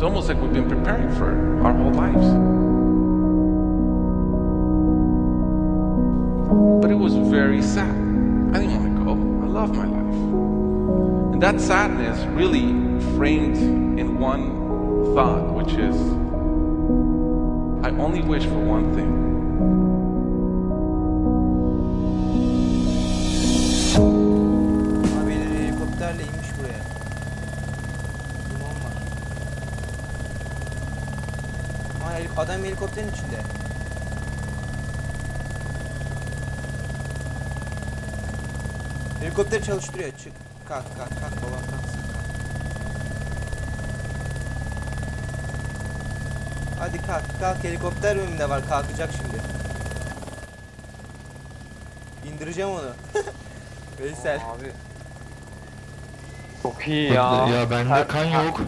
It's almost like we've been preparing for our whole lives. But it was very sad. I didn't want to go. I love my life. And that sadness really framed in one thought, which is I only wish for one thing. Helik- adam helikopterin içinde. Helikopter çalıştırıyor. Çık. Kalk kalk kalk babam kalksın. Kalk. Hadi kalk kalk helikopter önümde var kalkacak şimdi. İndireceğim onu. Veysel. Abi. Çok iyi ya. Ya, bende kan yok.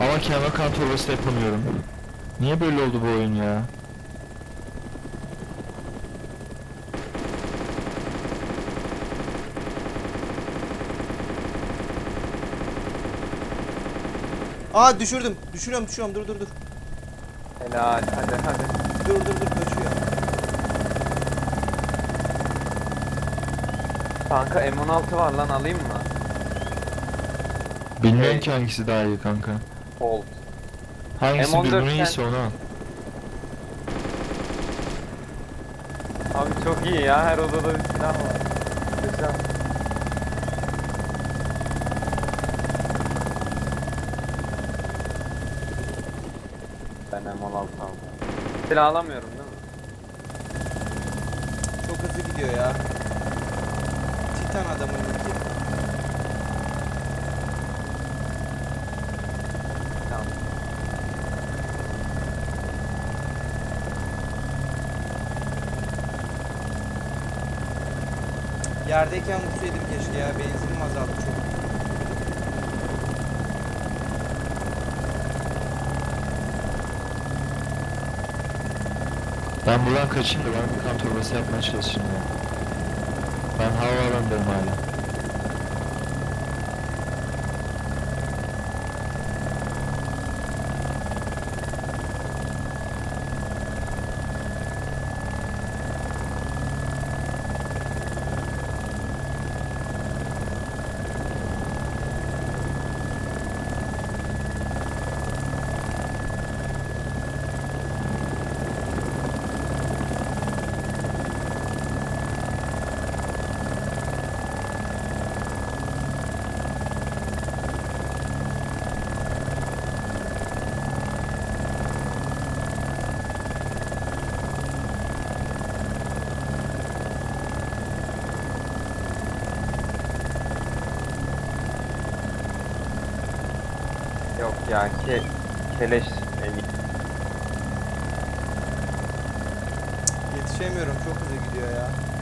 Ama kendime kan torbası da yapamıyorum. Niye böyle oldu bu oyun ya? Aa düşürdüm. Düşürüyorum düşüyorum. Dur dur dur. Helal hadi hadi. Dur dur dur kaçıyor. Kanka M16 var lan alayım mı? Bilmiyorum Hey. ki hangisi daha iyi kanka. Bolt. Hangisi M14 birbirine iyiyse onu al. Abi çok iyi ya her odada bir silah var. Güzel. Ben M16 aldım. Silah alamıyorum değil mi? Çok hızlı gidiyor ya. Titan adamın ilki. Tamam. Yerdeyken vursaydım keşke ya. Benzinim azaldı çok. Ben buradan kaçayım da ben bir kan torbası yapmaya çalışayım ya. Ben havaalanındayım hala. Yok ya ke keleş iyi. Yetişemiyorum. Çok hızlı gidiyor ya.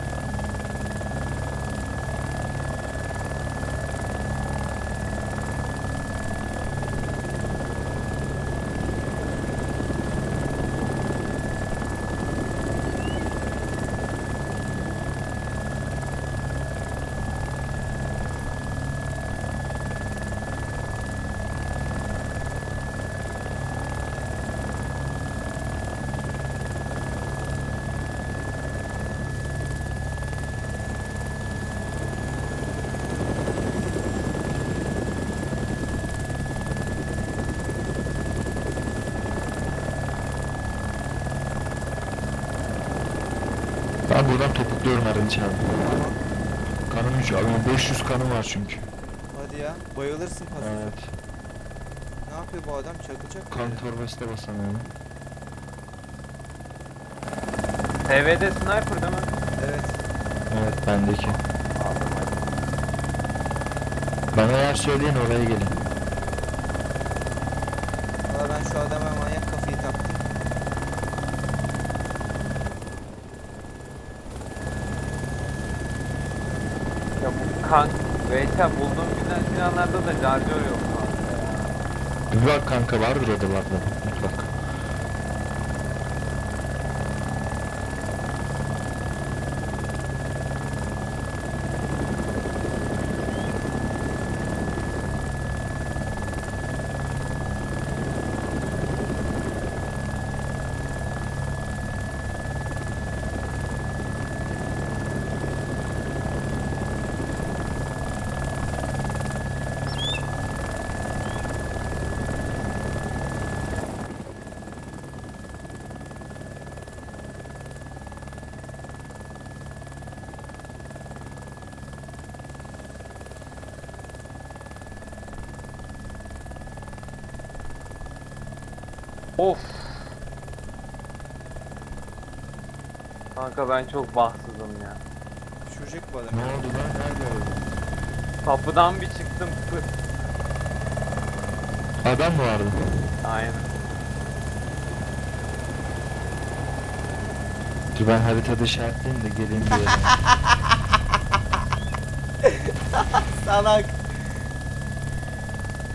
Ben buradan topukluyorum Erdinç abi. Kanım 3 ama 500 kanım var çünkü. Hadi ya. Bayılırsın pasoza. Evet. Ne yapıyor bu adam? Çakılacak mı? Kan torbası da basamıyorum. TV'de sniper değil mi? Evet. Evet bendeki. Aldım hadi. Bana eğer söyleyin oraya gelin. Valla ben şu adama manyak Ya bu kan Veysel bulduğum güzel silahlarda da charger yok kanka ya. Bir bak kanka vardır odalarda mutlaka. Of. Kanka ben çok bahtsızım ya. Düşürecek bu adam. Ne oldu lan? Nerede öldü? Kapıdan bir çıktım pıt. Adam mı vardı? Aynen. Dur ben haritada işaretleyeyim de geleyim yere. Salak.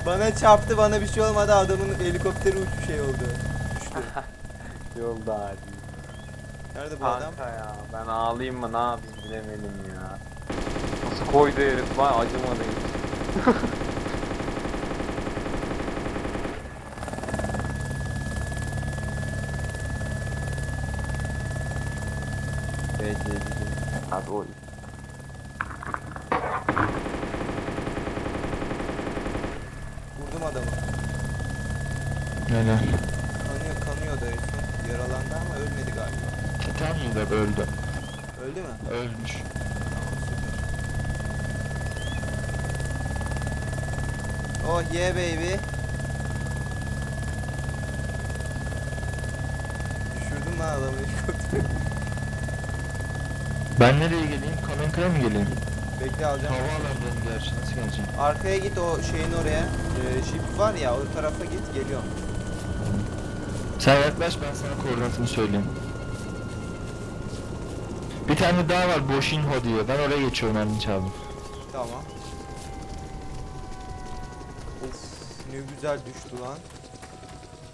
Bana çarptı bana bir şey olmadı adamın helikopteri uç şey oldu. Düştü. Yolda hadi. Nerede bu adam? Kanka ya ben ağlayayım mı ne yapayım bilemedim ya. Nasıl koydu herif var acımadı hiç. Peki. Hadi Helal. Kanıyor kanıyordu en son. Yaralandı ama ölmedi galiba. Titan mıydı öldü? Öldü mü? Ölmüş. Tamam süper. Oh yeah baby. Düşürdüm lan adamı helikopteri. Ben nereye geleyim? Kamenkaya mı geleyim? Bekle alacağım. Havaalanındayım gerçi nasıl geleceğim? Arkaya git o şeyin oraya. Ee, Jeep var ya o tarafa git geliyorum. Sen yaklaş ben sana koordinatını söyleyeyim. Bir tane daha var Boshinho diyor. Ben oraya geçiyorum Erdinç abi. Tamam. Of ne güzel düştü lan.